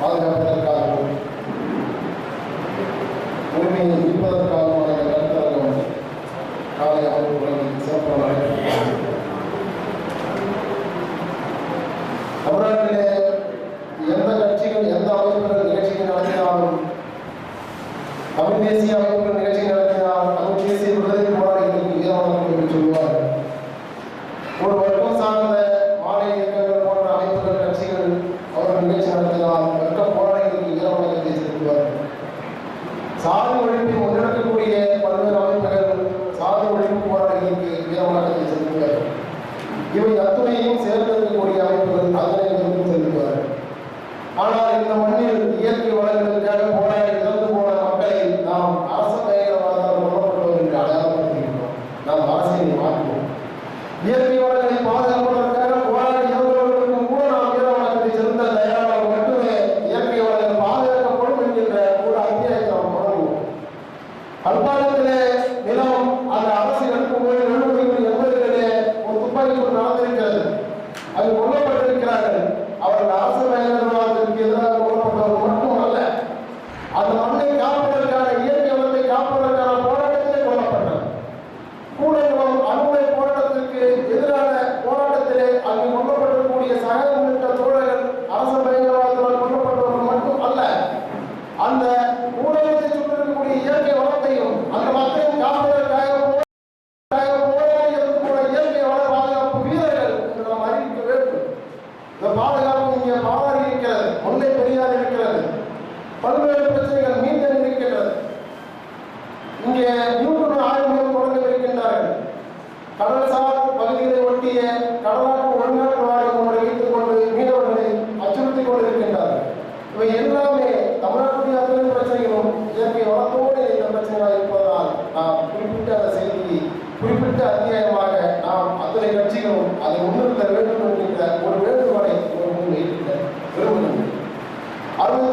பாதுகாப்பதற்காகவும் உரிமையை இருப்பதற்காகவும் அதை நடத்துவதும் காலை அமைப்புகளின் சிறப்பு தமிழகத்திலே எந்த கட்சிகள் எந்த அமைப்புகள் நிகழ்ச்சிகள் நடத்தினாலும் தமிழ் தேசிய சாதி ஒழிப்பின்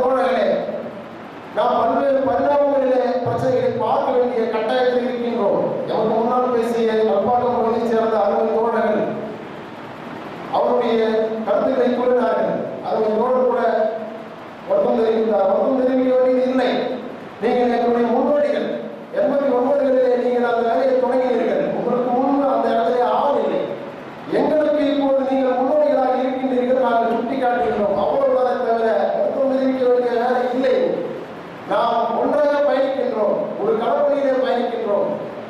சகோதரர்களே நாம் பல்வேறு பரிணாமங்களிலே பிரச்சனைகளை பார்க்க வேண்டிய கட்டாயத்தில் இருக்கின்றோம். எமக்கு முன்னால் பேசிய நல்பாட்டம் பகுதியைச் சேர்ந்த அறுபது தோழர்கள் அவருடைய கருத்துக்களை கூறினார்கள். அறுபது தோழர் கூட வருத்தம் தெரிவித்தார். வருத்தம் தெரிவிக்க வேண்டியது இல்லை. நீங்கள்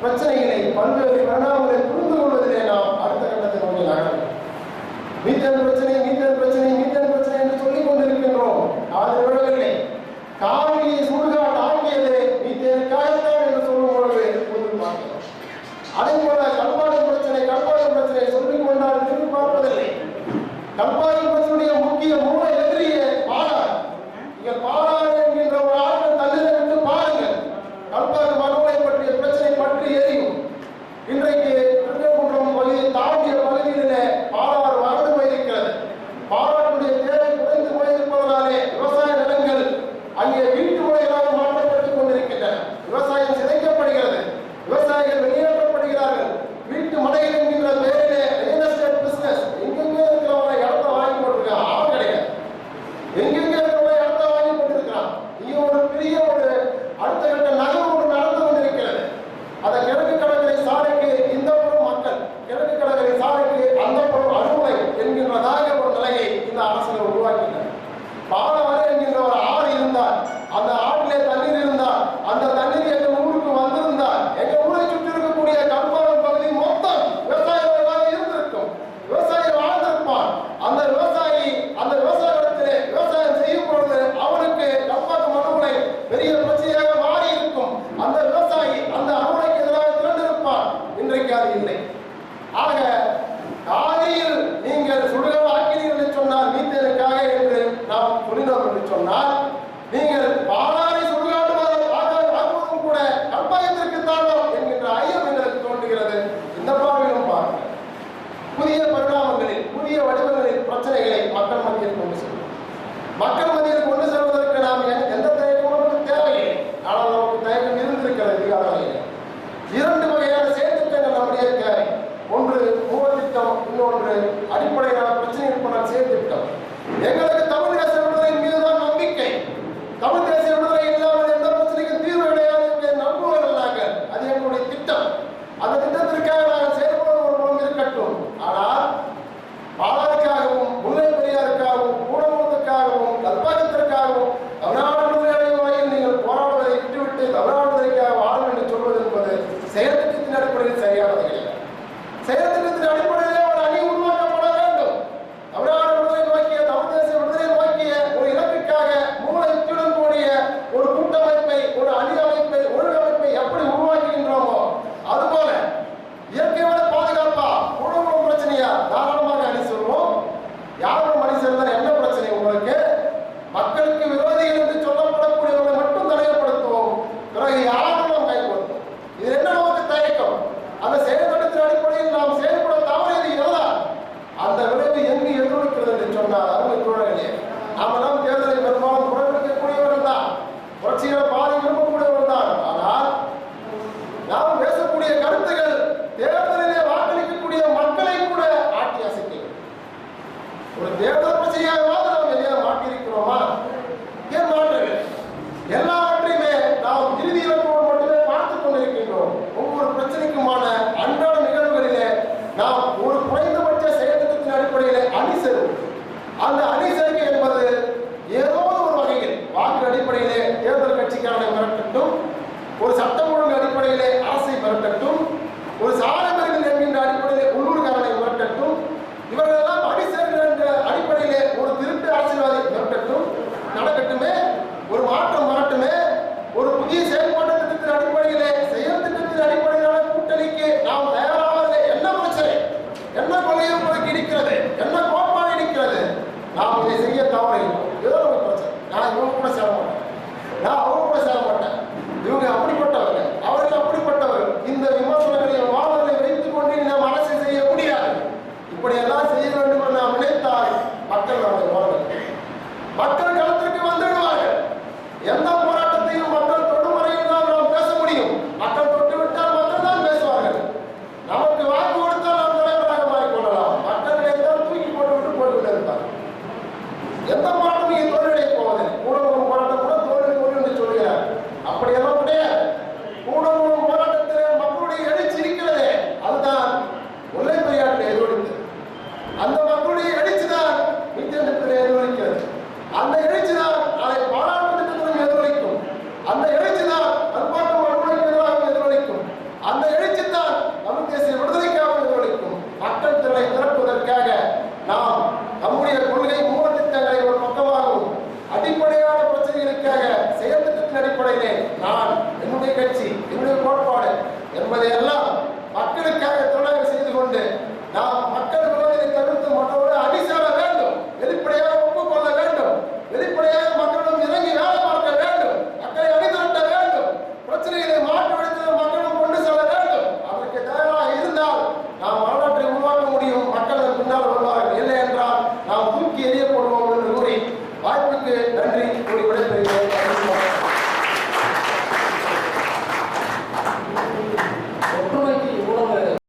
பிரச்சனைகளை பல்வேறு பரிணாமங்களை புரிந்து கொள்வதிலே நாம் அடுத்த கட்டத்தை நோக்கி நகரும் மீத்தன் பிரச்சனை மீத்தன் பிரச்சனை மீத்தன் பிரச்சனை என்று சொல்லிக் கொண்டிருக்கின்றோம். அது விழவில்லை காவிரியை சுடுகாட் ஆக்கியது மீத்தேன் காயத்தான் என்று சொல்லும் பொழுது புரிந்து பார்க்கிறோம் அதே போல கல்பாடு பிரச்சனை கல்பாடு பிரச்சனை சொல்லிக் கொண்டால் பார்ப்பதில்லை. கல்பாடு பிரச்சனையுடைய முக்கிய மூலம் எது? போன்ற அடிப்படையான பிரச்சனை இருப்பதால் சேர்த்து திட்டம் எங்களுக்கு தமிழ் தேச விடுதலையின் மீதுதான் நம்பிக்கை. தமிழ் தேச விடுதலை இல்லாமல் எந்த பிரச்சனைக்கும் தீர்வு கிடையாது என்று நம்புவதில் அது எங்களுடைய திட்டம். அந்த திட்டத்திற்காக நாங்கள் செயல்படுவர்களும் இருக்கட்டும். ஆனால் Now, ಎಂಬುದೇ ಅಲ್ಲ